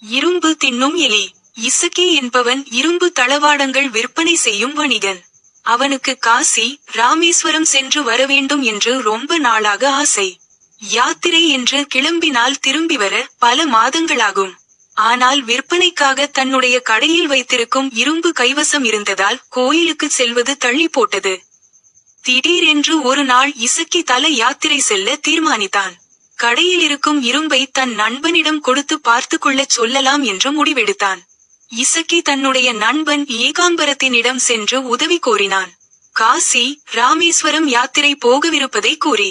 இரும்பு தின்னும் எலி. இசக்கி என்பவன் இரும்பு தளவாடங்கள் விற்பனை செய்யும் வணிகன். அவனுக்கு காசி ராமேஸ்வரம் சென்று வரவேண்டும் என்று ரொம்ப நாளாக ஆசை. யாத்திரை என்று கிளம்பினால் திரும்பி வர பல மாதங்களாகும். ஆனால் விற்பனைக்காக தன்னுடைய கடையில் வைத்திருக்கும் இரும்பு கைவசம் இருந்ததால் கோயிலுக்கு செல்வது தள்ளி போட்டது. திடீரென்று ஒரு நாள் இசக்கி தல யாத்திரை செல்ல தீர்மானித்தான். கடையில் இருக்கும் இரும்பை தன் நண்பனிடம் கொடுத்து பார்த்து கொள்ளச் சொல்லலாம் என்று முடிவெடுத்தான். இசக்கி தன்னுடைய நண்பன் ஏகாம்பரத்தினிடம் சென்று உதவி கோரினான். காசி ராமேஸ்வரம் யாத்திரை போகவிருப்பதை கூறி.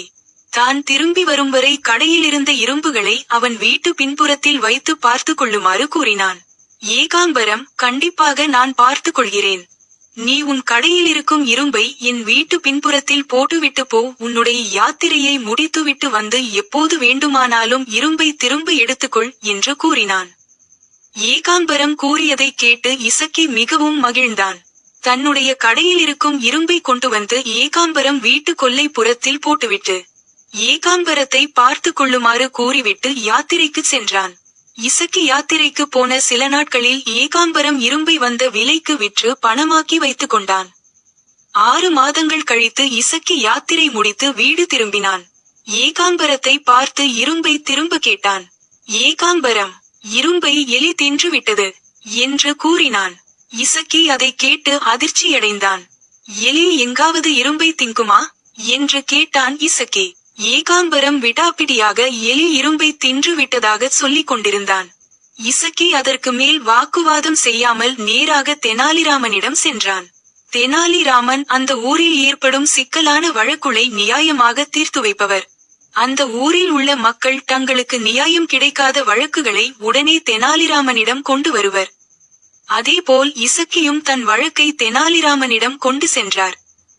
தான் திரும்பி வரும் வரை கடையில் இருந்த இரும்புகளை அவன் வீட்டு பின்புறத்தில் வைத்து பார்த்து கொள்ளுமாறு கூறினான். ஏகாம்பரம் கண்டிப்பாக நான் பார்த்து கொள்கிறேன். நீ உன் கடையில் இருக்கும் இரும்பை என் வீட்டு பின்புறத்தில் போட்டுவிட்டு போ. உன்னுடைய யாத்திரையை முடித்துவிட்டு வந்து எப்போது வேண்டுமானாலும் இரும்பை திரும்ப எடுத்துக்கொள் என்று கூறினான். ஏகாம்பரம் கூறியதை கேட்டு இசக்கி மிகவும் மகிழ்ந்தான். தன்னுடைய கடையில் இருக்கும் இரும்பை கொண்டு வந்து ஏகாம்பரம் வீட்டு கொல்லைப்புறத்தில் போட்டுவிட்டு ஏகாம்பரத்தை பார்த்து கொள்ளுமாறு கூறிவிட்டு யாத்திரைக்கு சென்றான். இசக்கு யாத்திரைக்கு போன சில நாட்களில் ஏகாம்பரம் இரும்பை வந்த விலைக்கு விற்று பணமாக்கி வைத்துக் கொண்டான். ஆறு மாதங்கள் கழித்து இசக்கி யாத்திரை முடித்து வீடு திரும்பினான். ஏகாம்பரத்தை பார்த்து இரும்பை திரும்ப கேட்டான். ஏகாம்பரம் இரும்பை எலி தின்று விட்டது என்று கூறினான். இசக்கி அதை கேட்டு அதிர்ச்சியடைந்தான். எலி எங்காவது இரும்பை திங்குமா என்று கேட்டான் இசக்கி. ஏகாம்பரம் விடாப்பிடியாக எலி இரும்பை தின்று விட்டதாக சொல்லிக் கொண்டிருந்தான். இசக்கி அதற்கு மேல் வாக்குவாதம் செய்யாமல் நேராக தெனாலிராமனிடம் சென்றான். தெனாலிராமன் அந்த ஊரில் ஏற்படும் சிக்கலான வழக்குளை நியாயமாக தீர்த்து வைப்பவர். அந்த ஊரில் உள்ள மக்கள் தங்களுக்கு நியாயம் கிடைக்காத வழக்குகளை உடனே தெனாலிராமனிடம் கொண்டு வருவர். அதேபோல் இசக்கியும் தன் வழக்கை தெனாலிராமனிடம் கொண்டு சென்றார்.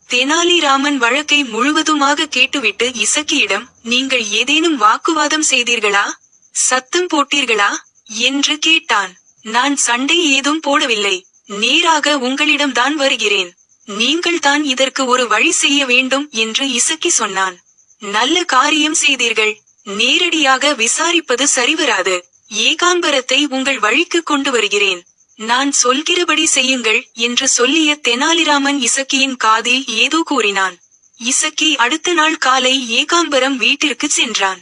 தெனாலிராமன் வழக்கை முழுவதுமாக கேட்டுவிட்டு இசக்கியிடம் நீங்கள் ஏதேனும் வாக்குவாதம் செய்தீர்களா? சத்தம் போட்டீர்களா? என்று கேட்டான். நான் சண்டை ஏதும் போடவில்லை. நேராக உங்களிடம்தான் வருகிறேன். நீங்கள் தான் இதற்கு ஒரு வழி செய்ய வேண்டும் என்று இசக்கி சொன்னான். நல்ல காரியம் செய்தீர்கள். நேரடியாக விசாரிப்பது சரிவராது. ஏகாம்பரத்தை உங்கள் வழிக்கு கொண்டு வருகிறேன். நான் சொல்கிறபடி செய்யுங்கள் என்று சொல்லிய தெனாலிராமன் இசக்கியின் காதில் ஏதோ கூறினான். இசக்கி அடுத்த நாள் காலை ஏகாம்பரம் வீட்டிற்கு சென்றான்.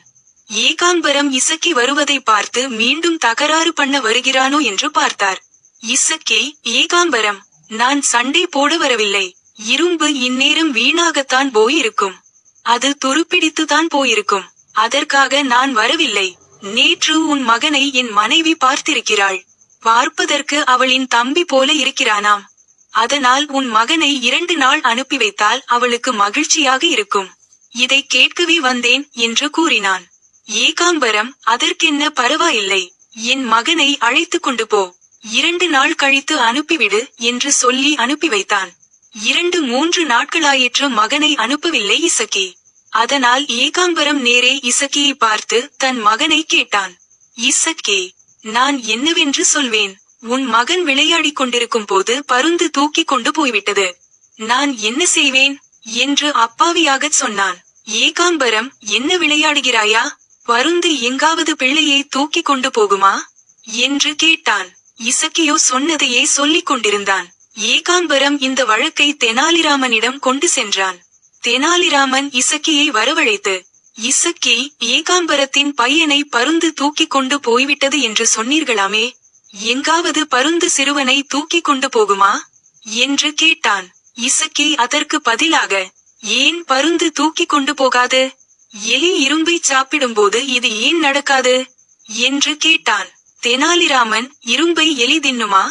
ஏகாம்பரம் இசக்கி வருவதை பார்த்து மீண்டும் தகராறு பண்ண வருகிறானோ என்று பார்த்தார். இசக்கி ஏகாம்பரம் நான் சண்டை போட வரவில்லை. இரும்பு இந்நேரம் வீணாகத்தான் போயிருக்கும். அது துருப்பிடித்துதான் போயிருக்கும். அதற்காக நான் வரவில்லை. நேற்று உன் மகனை என் மனைவி பார்த்திருக்கிறாள். பார்ப்பதற்கு அவளின் தம்பி போல இருக்கிறானாம். அதனால் உன் மகனை இரண்டு நாள் அனுப்பி வைத்தால் அவளுக்கு மகிழ்ச்சியாக இருக்கும். இதை கேட்கவே வந்தேன் என்று கூறினான். ஏகாம்பரம் அதற்கென்ன பரவாயில்லை. என் மகனை அழைத்து கொண்டு போ. இரண்டு நாள் கழித்து அனுப்பிவிடு என்று சொல்லி அனுப்பி வைத்தான். இரண்டு மூன்று நாட்களாயிற்று மகனை அனுப்பவில்லை இசக்கி. அதனால் ஏகாம்பரம் நேரே இசக்கியை பார்த்து தன் மகனை கேட்டான். இசக்கே நான் என்னவென்று சொல்வேன். உன் மகன் விளையாடிக் கொண்டிருக்கும் போது பருந்து தூக்கி கொண்டு போய்விட்டது. நான் என்ன செய்வேன்? என்று அப்பாவியாகச் சொன்னான். ஏகாம்பரம் என்ன விளையாடுகிறாயா? பருந்து எங்காவது பிள்ளையை தூக்கி கொண்டு போகுமா? என்று கேட்டான். இசக்கியோ சொன்னதையே சொல்லிக் கொண்டிருந்தான். ஏகாம்பரம் இந்த வழக்கை தெனாலிராமனிடம் கொண்டு சென்றான். தெனாலிராமன் இசக்கியை வரவழைத்து இசக்கி ஏகாம்பரத்தின் பையனை பருந்து தூக்கிக் கொண்டு போய்விட்டது என்று சொன்னீர்களாமே. எங்காவது பருந்து சிறுவனை தூக்கிக் கொண்டு போகுமா? என்று கேட்டான். இசக்கி அதற்கு பதிலாக ஏன் பருந்து தூக்கிக் கொண்டு போகாது? எலி இரும்பை சாப்பிடும்போது இது ஏன் நடக்காது? என்று கேட்டான். தெனாலிராமன் இரும்பை எலி தின்னுமா?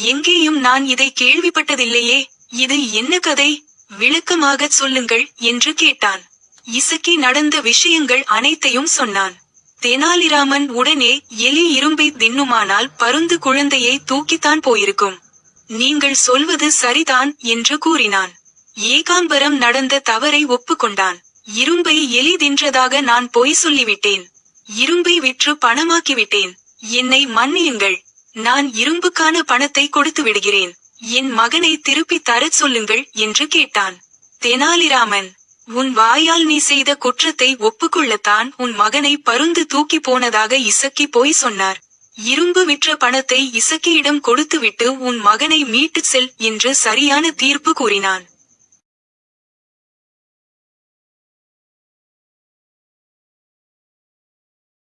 எங்கேயும் நான் இதை கேள்விப்பட்டதில்லையே. இது என்ன கதை? விளக்கமாகச் சொல்லுங்கள் என்று கேட்டான். இசுக்கி நடந்த விஷயங்கள் அனைத்தையும் சொன்னான். தெனாலிராமன் உடனே எலி இரும்பை தின்னுமானால் பருந்து குழந்தையை தூக்கித்தான் போயிருக்கும். நீங்கள் சொல்வது சரிதான் என்று கூறினான். ஏகாம்பரம் நடந்த தவறை ஒப்புக்கொண்டான். இரும்பை எலி தின்றதாக நான் பொய் சொல்லிவிட்டேன். இரும்பை விற்று பணமாக்கிவிட்டேன். என்னை மன்னியுங்கள். நான் இரும்புக்கான பணத்தை கொடுத்து விடுகிறேன். என் மகனை திருப்பி தரச் சொல்லுங்கள் என்று கேட்டான். தெனாலிராமன் உன் வாயால் நீ செய்த குற்றத்தை ஒப்புக்கொள்ளத்தான் உன் மகனை பருந்து தூக்கி போனதாக இசக்கி போய் சொன்னார். இரும்பு விற்ற பணத்தை இசக்கியிடம் கொடுத்துவிட்டு உன் மகனை மீட்டுச் செல் என்று சரியான தீர்ப்பு கூறினான்.